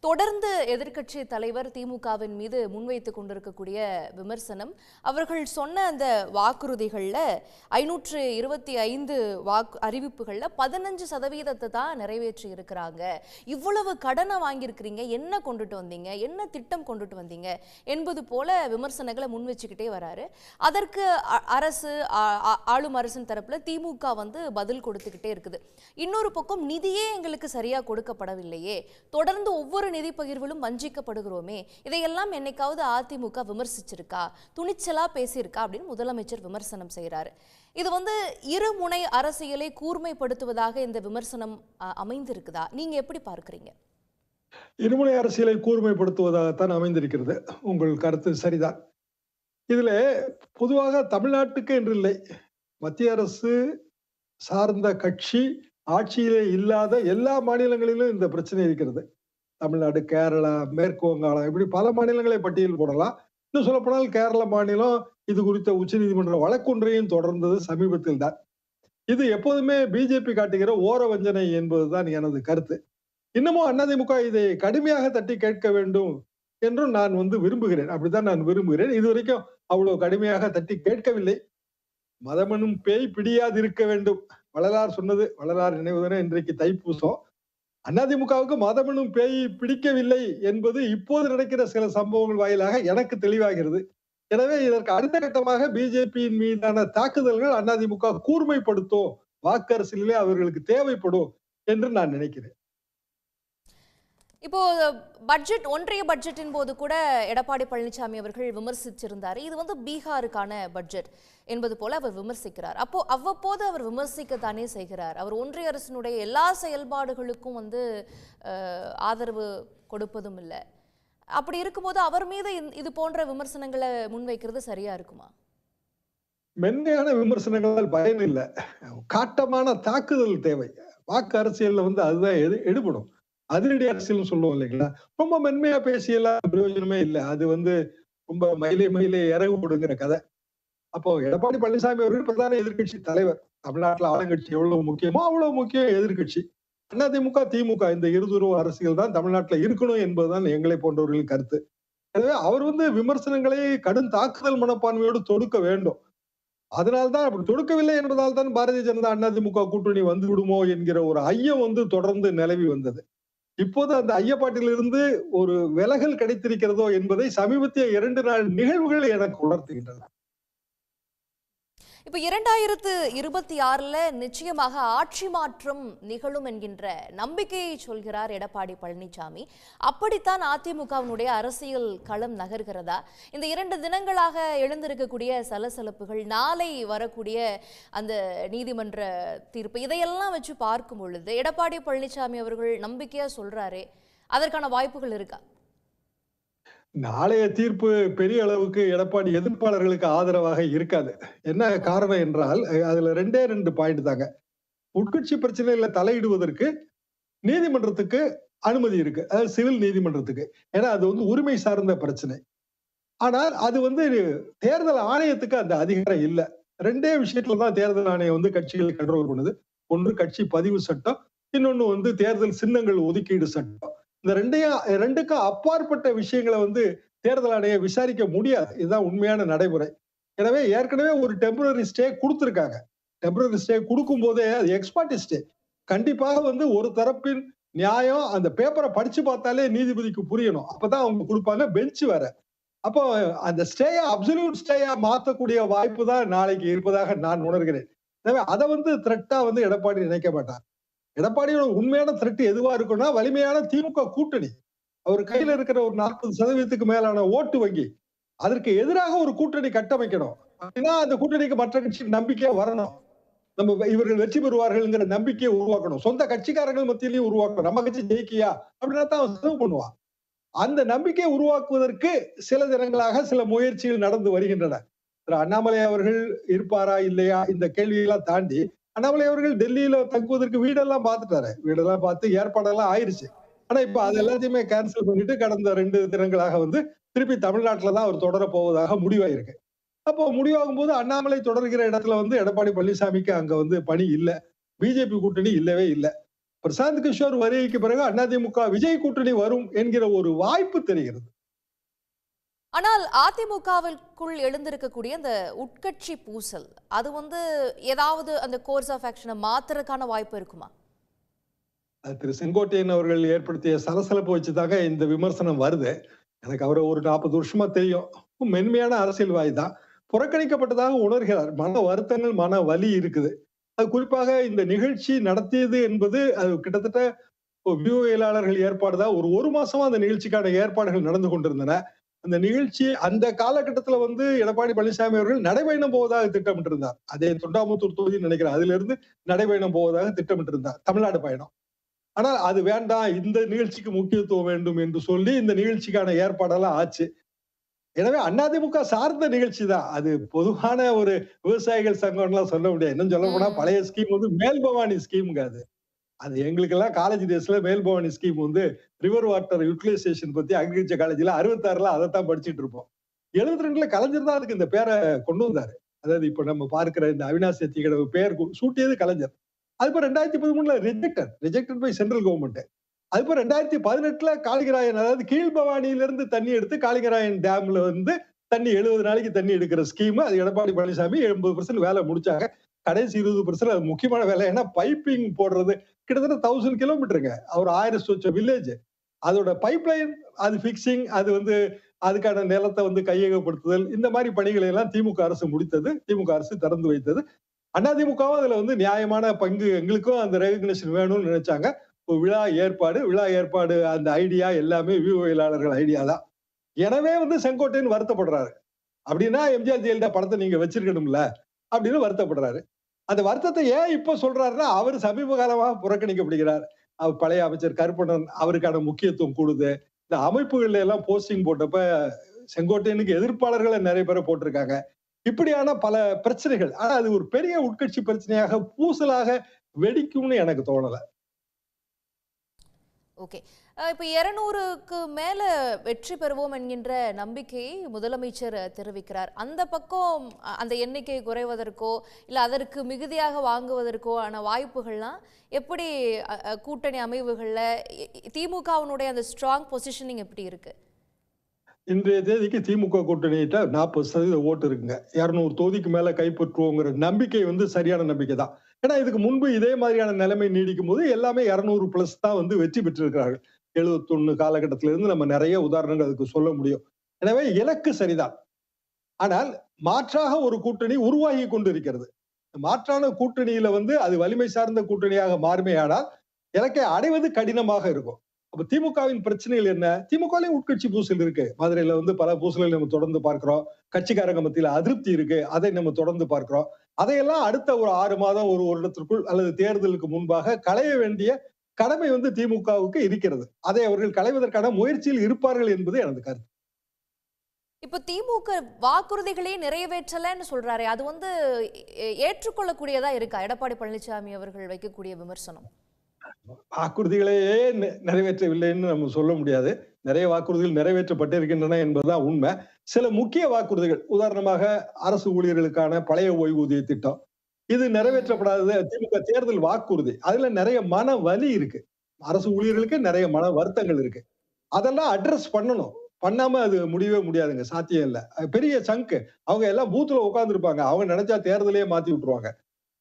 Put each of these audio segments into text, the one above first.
தொடர்ந்து எதிர்க்கட்சி தலைவர் திமுகவின் மீது முன்வைத்து கொண்டிருக்கக்கூடிய விமர்சனம் அவர்கள் சொன்ன அந்த வாக்குறுதிகளில் ஐநூற்று இருபத்தி ஐந்து வாக்கு அறிவிப்புகளில் பதினஞ்சு சதவீதத்தை தான் நிறைவேற்றி இருக்கிறாங்க. இவ்வளவு கடனை வாங்கியிருக்கிறீங்க என்ன கொண்டுட்டு வந்தீங்க என்ன திட்டம் கொண்டுட்டு வந்தீங்க என்பது போல விமர்சனங்களை முன் வச்சுக்கிட்டே வராரு. அதற்கு அ- அரசு ஆளும் அரசின் தரப்பில் திமுக வந்து பதில் கொடுத்துக்கிட்டே இருக்குது. இன்னொரு பக்கம் நிதியே எங்களுக்கு சரியாக கொடுக்கப்படவில்லையே. தொடர்ந்து ஒவ்வொரு நிதி பகிர்விலும் வஞ்சிக்கப்படுகிறோமே. இதையெல்லாம் என்னைக்காவது அதிமுக விமர்சிச்சிருக்கா? துணிச்சலா பேசியிருக்கா? அப்படின்னு முதலமைச்சர் விமர்சனம் செய்கிறாரு. இது வந்து இருமுனை அரசியலை கூர்மைப்படுத்துவதாக இந்த விமர்சனம் அமைந்திருக்குதா? நீங்க எப்படி பார்க்குறீங்க? இருமுனை அரசியலை கூர்மைப்படுத்துவதாகத்தான் அமைந்திருக்கிறது. உங்கள் கருத்து சரிதான். இதுல பொதுவாக தமிழ்நாட்டுக்கு என்று இல்லை. மத்திய அரசு சார்ந்த கட்சி ஆட்சியிலே இல்லாத எல்லா மாநிலங்களிலும் இந்த பிரச்சனை இருக்கிறது. தமிழ்நாடு கேரளா மேற்கு வங்காளம் இப்படி பல மாநிலங்களை பட்டியல் போடலாம். இன்னும் சொல்லப்போனால் கேரள மாநிலம் இது குறித்த உச்சநீதிமன்ற வழக்கொன்றையும் தொடர்ந்தது சமீபத்தில் தான் இது எப்போதுமே பிஜேபி காட்டுகிற ஓர வஞ்சனை என்பதுதான் எனது கருத்து. இன்னமும் அதிமுக இதை கடுமையாக தட்டி கேட்க வேண்டும் என்றும் நான் வந்து விரும்புகிறேன். அப்படித்தான் நான் விரும்புகிறேன். இது வரைக்கும் அவ்வளவு கடுமையாக தட்டி கேட்கவில்லை. மதமனும் பேய் பிடியாது இருக்க வேண்டும். வள்ளலார் சொன்னது வள்ளலார் நினைவுதானே? இன்றைக்கு தைப்பூசம். அதிமுகவுக்கு மதமனும் பேய் பிடிக்கவில்லை என்பது இப்போது நடக்கிற சில சம்பவங்கள் வாயிலாக எனக்கு தெளிவாகிறது. எனவே இதற்கு அடுத்த கட்டமாக பிஜேபியின் மீதான தாக்குதல்கள் அதிமுக கூர்மைப்படுத்தும் வாக்கரசிலே அவர்களுக்கு தேவைப்படும் என்று நான் நினைக்கிறேன். இப்போ பட்ஜெட் ஒன்றிய பட்ஜெட்டின் போது கூட எடப்பாடி பழனிசாமி அவர்கள் விமர்சிச்சிருந்தார். இது வந்து பீகாருக்கான பட்ஜெட் என்பது போல அவர் விமர்சிக்கிறார். அப்போ அவ்வப்போது அவர் விமர்சிக்கத்தானே செய்கிறார்? அவர் ஒன்றிய அரசினுடைய எல்லா செயல்பாடுகளுக்கும் வந்து ஆதரவு கொடுப்பதும் இல்லை. அப்படி இருக்கும்போது அவர் மீது இது போன்ற விமர்சனங்களை முன்வைக்கிறது சரியா இருக்குமா? மென்மையான விமர்சனங்களால் பயன் இல்லை. காட்டமான தாக்குதல் தேவை. வாக்கு அரசியல்ல வந்து அதுதான் எது எடுபடும். அதிரடி அரசியல்னு சொல்லுவோம் இல்லைங்களா? ரொம்ப மென்மையா பேசியெல்லாம் பிரயோஜனமே இல்லை. அது வந்து ரொம்ப மயிலே மயிலே இறகு போடுங்கிற கதை. அப்போ எடப்பாடி பழனிசாமி அவர்கள் பிரதான எதிர்க்கட்சி தலைவர். தமிழ்நாட்டுல ஆளுங்கட்சி எவ்வளவு முக்கியமோ அவ்வளவு முக்கியம் எதிர்க்கட்சி. அதிமுக திமுக இந்த இருதுருவ அரசியல் தான் தமிழ்நாட்டுல இருக்கணும் என்பதுதான் எங்களை போன்றவர்களின் கருத்து. எனவே அவர் வந்து விமர்சனங்களை கடும் தாக்குதல் மனப்பான்மையோடு தொடுக்க வேண்டும். அதனால்தான் அப்படி தொடுக்கவில்லை என்பதால் தான் பாரதிய ஜனதா அதிமுக கூட்டணி வந்து விடுமோ என்கிற ஒரு ஐயம் வந்து தொடர்ந்து நிலவி வந்தது. இப்போது அந்த ஐயப்பாட்டிலிருந்து ஒரு விலகல் கிடைத்திருக்கிறதோ என்பதை சமீபத்திய இரண்டு நாள் நிகழ்வுகள் எனக்கு உணர்த்துகின்றன. இப்போ இரண்டாயிரத்து இருபத்தி ஆறில் நிச்சயமாக ஆட்சி மாற்றம் நிகழும் என்கின்ற நம்பிக்கையை சொல்கிறார் எடப்பாடி பழனிசாமி அப்படித்தான் அதிமுகவினுடைய அரசியல் களம் நகர்கிறதா? இந்த இரண்டு தினங்களாக எழுந்திருக்கக்கூடிய சலசலப்புகள் நாளை வரக்கூடிய அந்த நீதிமன்ற தீர்ப்பு இதையெல்லாம் வச்சு பார்க்கும் பொழுது எடப்பாடி பழனிசாமி அவர்கள் நம்பிக்கையாக சொல்கிறாரே அதற்கான வாய்ப்புகள் இருக்கா? நாளைய தீர்ப்பு பெரிய அளவுக்கு எடப்பாடி எதிர்ப்பாளர்களுக்கு ஆதரவாக இருக்காது. என்ன காரணம் என்றால் அதுல ரெண்டே ரெண்டு பாயிண்ட் தாங்க. உட்கட்சி பிரச்சனையில தலையிடுவதற்கு நீதிமன்றத்துக்கு அனுமதி இருக்கு. அதாவது சிவில் நீதிமன்றத்துக்கு. ஏன்னா அது வந்து உரிமை சார்ந்த பிரச்சனை. ஆனால் அது வந்து தேர்தல் ஆணையத்துக்கு அந்த அதிகாரம் இல்லை. ரெண்டே விஷயத்துல தான் தேர்தல் ஆணையம் வந்து கட்சிகளை கண்ட்ரோல் பண்ணுது. ஒன்று கட்சி பதிவு சட்டம் இன்னொன்னு வந்து தேர்தல் சின்னங்கள் ஒதுக்கீடு சட்டம். இந்த ரெண்டையும் ரெண்டுக்கும் அப்பாற்பட்ட விஷயங்களை வந்து தேர்தல் ஆணையம் விசாரிக்க முடியாது. இதுதான் உண்மையான நடைமுறை. எனவே ஏற்கனவே ஒரு டெம்பரரி ஸ்டே கொடுத்துருக்காங்க. டெம்பரரி ஸ்டே கொடுக்கும் போதே அது எக்ஸ்பர்ட் ஸ்டே கண்டிப்பாக வந்து ஒரு தரப்பின் நியாயம் அந்த பேப்பரை படிச்சு பார்த்தாலே நீதிபதிக்கு புரியணும். அப்பதான் அவங்க கொடுப்பாங்க பெஞ்ச் வேற. அப்போ அந்த ஸ்டேயா அப்சல்யூட் ஸ்டேயா மாத்தக்கூடிய வாய்ப்பு தான் நாளைக்கு இருப்பதாக நான் உணர்கிறேன். எனவே அதை வந்து த்ரெட்டா வந்து எடப்பாடி நினைக்க மாட்டார். எடப்பாடியோட உண்மையான த்ரெட் எதுவா இருக்கும்னா வலிமையான திமுக கூட்டணி. அவர் கையில இருக்கிற ஒரு நாற்பது சதவீதத்துக்கு மேலான ஓட்டு வங்கி. அதற்கு எதிராக ஒரு கூட்டணி கட்டமைக்கணும். அப்படின்னா அந்த கூட்டணிக்கு மற்ற கட்சி நம்பிக்கையா வரணும். நம்ம இவர்கள் வெற்றி பெறுவார்கள்ங்கிற நம்பிக்கையை உருவாக்கணும். சொந்த கட்சிக்காரர்கள் மத்தியிலையும் உருவாக்கணும். நம்ம கட்சி ஜெயிக்கியா? அப்படின்னா தான் அவன் செலவு பண்ணுவான். அந்த நம்பிக்கையை உருவாக்குவதற்கு சில தினங்களாக சில முயற்சிகள் நடந்து வருகின்றன. திரு அண்ணாமலை அவர்கள் இருப்பாரா இல்லையா? இந்த கேள்வியெல்லாம் தாண்டி அண்ணாமலை அவர்கள் டெல்லியில தங்குவதற்கு வீடெல்லாம் பார்த்துட்டாரு. வீடெல்லாம் பார்த்து ஏற்பாடெல்லாம் ஆயிருச்சு. ஆனா இப்ப அது எல்லாத்தையுமே கேன்சல் பண்ணிட்டு கடந்த ரெண்டு தினங்களாக வந்து திருப்பி தமிழ்நாட்டுல தான் அவர் தொடர போவதாக முடிவாயிருக்கு. அப்போ முடிவாகும் போது அண்ணாமலை தொடர்கிற இடத்துல வந்து எடப்பாடி பழனிசாமிக்கு அங்க வந்து பணி இல்லை. பிஜேபி கூட்டணி இல்லவே இல்லை. பிரசாந்த் கிஷோர் வருகைக்கு பிறகு அதிமுக விஜய் கூட்டணி வரும் என்கிற ஒரு வாய்ப்பு தெரிகிறது. ஆனால் அதிமுகவிற்குள் எழுந்திருக்கக்கூடிய அந்த உட்கட்சி பூசல் அது வந்து ஏதாவது அந்த கோர்ஸ் ஆஃப் ஆக்ஷனை மாத்துறதுக்கான வாய்ப்பு இருக்குமா? அது திரு செங்கோட்டையன் அவர்கள் ஏற்படுத்திய சலசலப்பு வச்சுதாங்க இந்த விமர்சனம் வருது. எனக்கு அவரை ஒரு நாற்பது வருஷமா தெரியும். மென்மையான அரசியல்வாதி தான். புறக்கணிக்கப்பட்டதாக உணர்கிறார். மன வருத்தங்கள் மன வலி இருக்குது. அது குறிப்பாக இந்த நிகழ்ச்சி நடத்தியது என்பது அது கிட்டத்தட்ட வியூவியலாளர்கள் ஏற்பாடு தான் ஒரு ஒரு மாசமா அந்த நிகழ்ச்சிக்கான ஏற்பாடுகள் நடந்து கொண்டிருந்தன. அந்த நிகழ்ச்சி அந்த காலகட்டத்துல வந்து எடப்பாடி பழனிசாமி அவர்கள் நடைபயணம் போவதாக திட்டமிட்டிருந்தார். அதே தொண்டாமுத்தூர் தொகுதி நினைக்கிறேன். அதுல இருந்து நடைபயணம் போவதாக திட்டமிட்டிருந்தார். தமிழ்நாடு பயணம். ஆனால் அது வேண்டாம். இந்த நிகழ்ச்சிக்கு முக்கியத்துவம் வேண்டும் என்று சொல்லி இந்த நிகழ்ச்சிக்கான ஏற்பாடெல்லாம் ஆச்சு. எனவே அதிமுக சார்ந்த நிகழ்ச்சி தான். அது பொதுவான ஒரு விவசாயிகள் சங்கம்லாம் சொல்ல முடியாது. இன்னும் சொல்ல போனா. பழைய ஸ்கீம் வந்து மேல்பவானி ஸ்கீமுங்க அது. அது எங்களுக்கு எல்லாம் காலேஜ் டேஸ்ல மேல்பவானி ஸ்கீம் வந்து ரிவர் வாட்டர் யூட்டிலைசேஷன் பத்தி அக்ரிகல்ச்சர் காலேஜ்ல அறுபத்தாறுல அதைத்தான் படிச்சுட்டு இருப்போம். எழுபத்தி ரெண்டுல கலைஞர் தான் அதுக்கு இந்த பேரை கொண்டு வந்தாரு. அதாவது இப்ப நம்ம பார்க்கிற இந்த அவினாசி தீகடவு பேர் சூட்டியது கலைஞர். அதுப்போ ரெண்டாயிரத்தி பதிமூணுல rejected rejected by central government அதுப்போ ரெண்டாயிரத்தி பதினெட்டுல காளிகராயன் அதாவது கீழ்பவானியிலிருந்து தண்ணி எடுத்து காளிகராயன் டேம்ல வந்து தண்ணி எழுபது நாளைக்கு தண்ணி எடுக்கிற ஸ்கீம் அது எடப்பாடி பழனிசாமி எண்பது பர்சன்ட் வேலை முடிச்சாங்க. கடைசி இருபது பர்சன்ட் அது முக்கியமான வேலை. ஏன்னா பைப்பிங் போடுறது கிட்டத்தட்ட தௌசண்ட் கிலோமீட்டருங்க அவர் ஆயிரம் சொச்ச வில்லேஜ் அதோட பைப்லைன் அது ஃபிக்ஸிங் அது வந்து அதுக்கான நிலத்தை வந்து கையகப்படுத்துதல் இந்த மாதிரி பணிகளை எல்லாம் திமுக அரசு முடித்தது. திமுக அரசு திறந்து வைத்தது. அதிமுகவும் அதுல வந்து நியாயமான பங்கு எங்களுக்கும் அந்த ரெகக்னேஷன் வேணும்னு நினைச்சாங்க. ஒரு விழா ஏற்பாடு விழா ஏற்பாடு அந்த ஐடியா எல்லாமே வியூவியலாளர்கள் ஐடியா தான். எனவே வந்து செங்கோட்டையன் வருத்தப்படுறாரு. அப்படின்னா எம்ஜிஆர் ஜெயலலிதா படத்தை நீங்க வச்சிருக்கணும்ல அப்படின்னு வருத்தப்படுறாரு. அந்த வருத்தத்தை ஏன் இப்ப சொல்றாருன்னா அவர் சமீப காலமாக புறக்கணிக்கப்படுகிறார். அவர் பழைய அமைச்சர் கருப்பணன் அவருக்கான முக்கியத்துவம் கூடுது. இந்த அமைப்புகள்ல எல்லாம் போஸ்டிங் போட்டப்ப செங்கோட்டையனுக்கு எதிர்ப்பாளர்களை நிறைய பேரை போட்டிருக்காங்க. இப்படியான பல பிரச்சனைகள். ஆனா அது ஒரு பெரிய உட்கட்சி பிரச்சனையாக பூசலாக வெடிக்கும்னு எனக்கு தோணலை. ஓகே இப்போ இருநூறுக்கு மேலே வெற்றி பெறுவோம் என்கின்ற நம்பிக்கையை முதலமைச்சர் தெரிவிக்கிறார். அந்த பக்கம் அந்த எண்ணிக்கை குறைவதற்கோ இல்லை அதற்கு மிகுதியாக வாங்குவதற்கோ ஆன வாய்ப்புகள்லாம் எப்படி கூட்டணி அமைவுகளில் திமுகவினுடைய அந்த ஸ்ட்ராங் பொசிஷனிங் எப்படி இருக்கு? இன்றைய தேதிக்கு திமுக கூட்டணியிட்ட நாற்பது சதவீத ஓட்டு இருக்குங்க. இரநூறு தொகுதிக்கு மேலே கைப்பற்றுவோங்கிற நம்பிக்கை வந்து சரியான நம்பிக்கை தான் ஏன்னா இதுக்கு முன்பு இதே மாதிரியான நிலைமை நீடிக்கும் போது எல்லாமே இருநூறு பிளஸ் தான் வந்து வெற்றி பெற்றிருக்கிறார்கள். எழுபத்தொன்னு காலகட்டத்தில இருந்து நம்ம நிறைய உதாரணங்கள் அதுக்கு சொல்ல முடியும். எனவே இலக்கு சரிதான். ஆனால் மாற்றாக ஒரு கூட்டணி உருவாகி கொண்டிருக்கிறது. மாற்றான கூட்டணியில வந்து அது வலிமை சார்ந்த கூட்டணியாக மாறுமையானால் இலக்கை அடைவது கடினமாக இருக்கும். அப்ப திமுகவின் பிரச்சனைகள் என்ன? திமுகலையும் உட்கட்சி பூசல் இருக்கு. மதுரையில வந்து பல பூசல்களை நம்ம தொடர்ந்து பார்க்கிறோம். கட்சிக்காரங்க மத்தியில அதிருப்தி இருக்கு. அதை நம்ம தொடர்ந்து பார்க்கிறோம். அதையெல்லாம் அடுத்த ஒரு ஆறு மாதம் ஒரு வருடத்திற்குள் அல்லது தேர்தலுக்கு முன்பாக களைய வேண்டிய கடமை வந்து திமுகவுக்கு இருக்கிறது. அதை அவர்கள் களைவதற்கான முயற்சியில் இருப்பார்கள் என்பது எனது கருத்து. இப்போ திமுக வாக்குறுதிகளே நிறைவேற்றலைன்னு சொல்றாரு. அது வந்து ஏற்றுக்கொள்ளக்கூடியதா இருக்கா? எடப்பாடி பழனிசாமி அவர்கள் வைக்கக்கூடிய விமர்சனம். வாக்குறுதிகளையே நிறைவேற்றவில்லைன்னு நம்ம சொல்ல முடியாது. நிறைய வாக்குறுதிகள் நிறைவேற்றப்பட்டிருக்கின்றன என்பதுதான் உண்மை. சில முக்கிய வாக்குறுதிகள் உதாரணமாக அரசு ஊழியர்களுக்கான பழைய ஓய்வூதிய திட்டம். இது நிறைவேற்றப்படாதது திமுக தேர்தல் வாக்குறுதி. அதுல நிறைய மன வலி இருக்கு. அரசு ஊழியர்களுக்கு நிறைய மன வருத்தங்கள் இருக்கு. அதெல்லாம் அட்ரஸ் பண்ணணும். பண்ணாம அது முடியவே முடியாதுங்க. சாத்தியம் இல்ல. பெரிய சங்கு அவங்க எல்லாம் பூத்துல உட்கார்ந்து இருப்பாங்க அவங்க நினைச்சா தேர்தலையே மாத்தி விட்டுருவாங்க.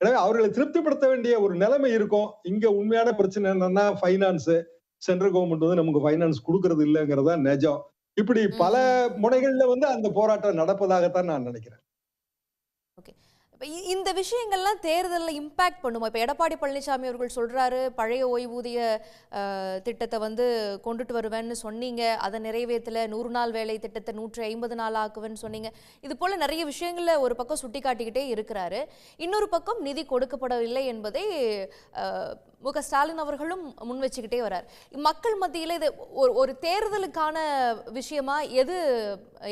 எனவே அவர்களை திருப்திப்படுத்த வேண்டிய ஒரு நிலைமை இருக்கும். இங்க உண்மையான பிரச்சனை என்னன்னா ஃபைனான்ஸ் சென்ட்ரல் கவர்மெண்ட் வந்து நமக்கு ஃபைனான்ஸ் கொடுக்கறது இல்லைங்கிறதா நிஜம். இப்படி பல முனைகள்ல வந்து அந்த போராட்டம் நடப்பதாகத்தான் நான் நினைக்கிறேன். இந்த விஷயங்கள்லாம் தேர்தலில் இம்பாக்ட் பண்ணுமா? இப்போ எடப்பாடி பழனிசாமி அவர்கள் சொல்கிறாரு பழைய ஓய்வூதிய திட்டத்தை வந்து கொண்டுட்டு வருவேன்னு சொன்னீங்க. அதை நிறைவேற்றல நூறு நாள் வேலை திட்டத்தை நூற்றி ஐம்பது நாள் ஆக்குவேன்னு சொன்னீங்க. இது போல் நிறைய விஷயங்களில் ஒரு பக்கம் சுட்டி காட்டிக்கிட்டே இருக்கிறாரு. இன்னொரு பக்கம் நிதி கொடுக்கப்படவில்லை என்பதை முக மு க ஸ்டாலின் அவர்களும் முன் வச்சுக்கிட்டே வரார். மக்கள் மத்தியில் இது ஒரு ஒரு தேர்தலுக்கான விஷயமா எது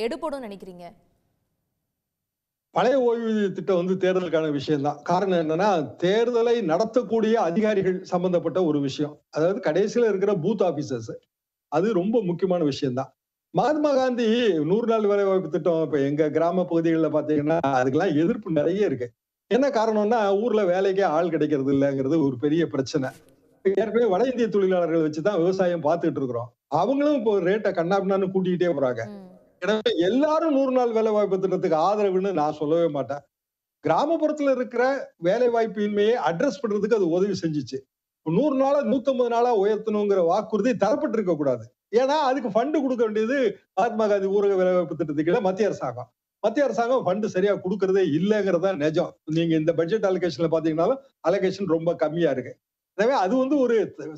எடுபடும் நினைக்கிறீங்க? பழைய ஓய்வூதிய திட்டம் வந்து தேர்தலுக்கான விஷயம்தான். காரணம் என்னன்னா தேர்தலை நடத்தக்கூடிய அதிகாரிகள் சம்பந்தப்பட்ட ஒரு விஷயம். அதாவது கடைசியில் இருக்கிற பூத் ஆபீசர்ஸ் அது ரொம்ப முக்கியமான விஷயம்தான். மகாத்மா காந்தி நூறு நாள் வேலை வாய்ப்பு திட்டம் இப்ப எங்க கிராம பகுதிகளில் பாத்தீங்கன்னா அதுக்கெல்லாம் எதிர்ப்பு நிறைய இருக்கு. என்ன காரணம்னா ஊர்ல வேலைக்கே ஆள் கிடைக்கிறது இல்லைங்கிறது ஒரு பெரிய பிரச்சனை. ஏற்கனவே வட இந்திய தொழிலாளர்கள் வச்சுதான் விவசாயம் பார்த்துட்டு இருக்கிறோம். அவங்களும் இப்போ ரேட்டை கண்ணாபின்னான்னு கூட்டிக்கிட்டே போறாங்க. எனவே எல்லாரும் நூறு நாள் வேலை வாய்ப்பு திட்டத்துக்கு ஆதரவுன்னு நான் சொல்லவே மாட்டேன். கிராமப்புறத்துல இருக்கிற வேலை வாய்ப்பின்மையை அட்ரஸ் பண்றதுக்கு அது உதவி செஞ்சுச்சு. நூறு நாளா நூத்தம்பது நாளா உயர்த்தணுங்கிற வாக்குறுதி தரப்பட்டு இருக்க கூடாது. ஏன்னா அதுக்கு ஃபண்டு கொடுக்க வேண்டியது மகாத்மா காந்தி ஊரக வேலை வாய்ப்பு திட்டத்துக்கு மத்திய அரசாங்கம். மத்திய அரசாங்கம் ஃபண்டு சரியா கொடுக்கறதே இல்லைங்கிறதா நிஜம். நீங்க இந்த பட்ஜெட் அலோகேஷன்ல பாத்தீங்கன்னாலும் அலோகேஷன் ரொம்ப கம்மியா இருக்கு. எனவே அது வந்து ஒரு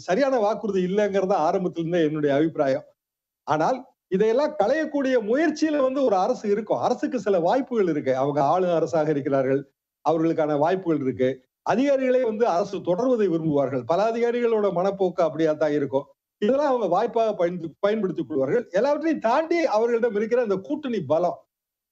சரியான வாக்குறுதி இல்லைங்கிறது ஆரம்பத்துல இருந்தே என்னுடைய அபிப்பிராயம். ஆனால் இதையெல்லாம் களையக்கூடிய முயற்சியில வந்து ஒரு அரசு இருக்கும். அரசுக்கு சில வாய்ப்புகள் இருக்கு. அவங்க ஆளும் அரசாக இருக்கிறார்கள். அவர்களுக்கான வாய்ப்புகள் இருக்கு. அதிகாரிகளே வந்து அரசு தொடர்வதை விரும்புவார்கள். பல அதிகாரிகளோட மனப்போக்கு அப்படியா தான் இருக்கும். இதெல்லாம் அவங்க வாய்ப்பாக பயன்படுத்தி பயன்படுத்திக் கொள்வார்கள். எல்லாவற்றையும் தாண்டி அவர்களிடம் இருக்கிற அந்த கூட்டணி பலம்.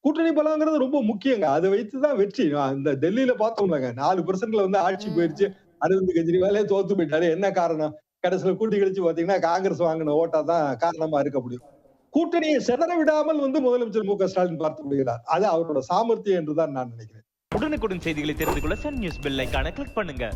கூட்டணி பலங்கிறது ரொம்ப முக்கியங்க. அதை வைத்துதான் வெற்றி. இந்த டெல்லியில பார்த்தோம்லங்க. நாலு பெர்சென்ட்ல வந்து ஆட்சி போயிருச்சு. அரவிந்த் கெஜ்ரிவாலே தோத்து போயிட்டாரு. என்ன காரணம்? கடைசியில கூட்டி கழிச்சு பாத்தீங்கன்னா காங்கிரஸ் வாங்கின ஓட்டா தான் காரணமா இருக்க முடியும். கூட்டணியை செதற விடாமல் வந்து முதலமைச்சர் மு க ஸ்டாலின் பார்த்து விடுகிறார். அது அவரோட சாமர்த்தியம் என்றுதான் நான் நினைக்கிறேன். உடனுக்குடன் செய்திகளை தெரிந்து கொள்ள சன் நியூஸ் பெல் ஐக்கான கிளிக் பண்ணுங்க.